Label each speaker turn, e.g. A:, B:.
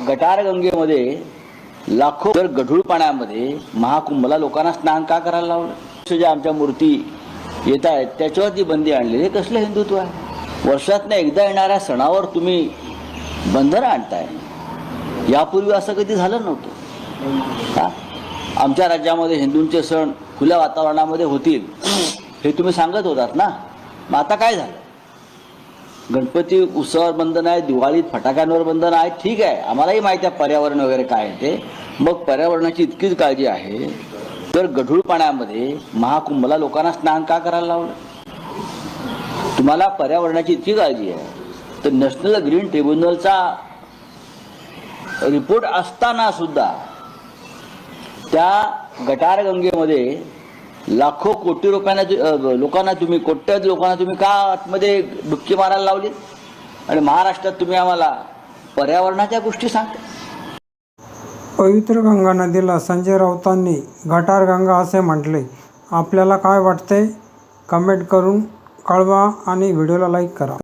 A: गटारगंगेमध्ये लाखो जर गढूळ पाण्यामध्ये महाकुंभला लोकांना स्नान का करायला लावलं? ज्या आमच्या मूर्ती येत आहेत त्याच्यावर ती बंदी आणली हे कसलं हिंदुत्व आहे? वर्षातनं एकदा येणाऱ्या सणावर तुम्ही बंधनं आणताय. यापूर्वी असं कधी झालं नव्हतं. हा? आमच्या राज्यामध्ये हिंदूंचे सण खुल्या वातावरणामध्ये होतील हे तुम्ही सांगत होतात ना? मग आता काय झालं? गणपती उत्सवावर बंधन आहे दिवाळीत फटाक्यांवर बंधन आहे ठीक आहे. आम्हालाही माहिती आहे पर्यावरण वगैरे काय आहे ते. मग पर्यावरणाची इतकीच काळजी आहे. तर गढूळ पाण्यामध्ये महाकुंभला लोकांना स्नान का करायला लावलं? तुम्हाला पर्यावरणाची इतकी काळजी आहे. तर नॅशनल ग्रीन ट्रिब्युनलचा रिपोर्ट असताना सुद्धा त्या गटारगंगेमध्ये लाखो कोटी रुपयांना लोकांना तुम्ही कोट्यात लोकांना तुम्ही का आतमध्ये डुबकी मारायला लावली? आणि महाराष्ट्रात तुम्ही आम्हाला पर्यावरणाच्या गोष्टी सांगता?
B: पवित्र गंगा नदीला संजय राऊतांनी गटारगंगा असे म्हटले. आपल्याला काय वाटते कमेंट करून कळवा आणि व्हिडिओला लाईक करा.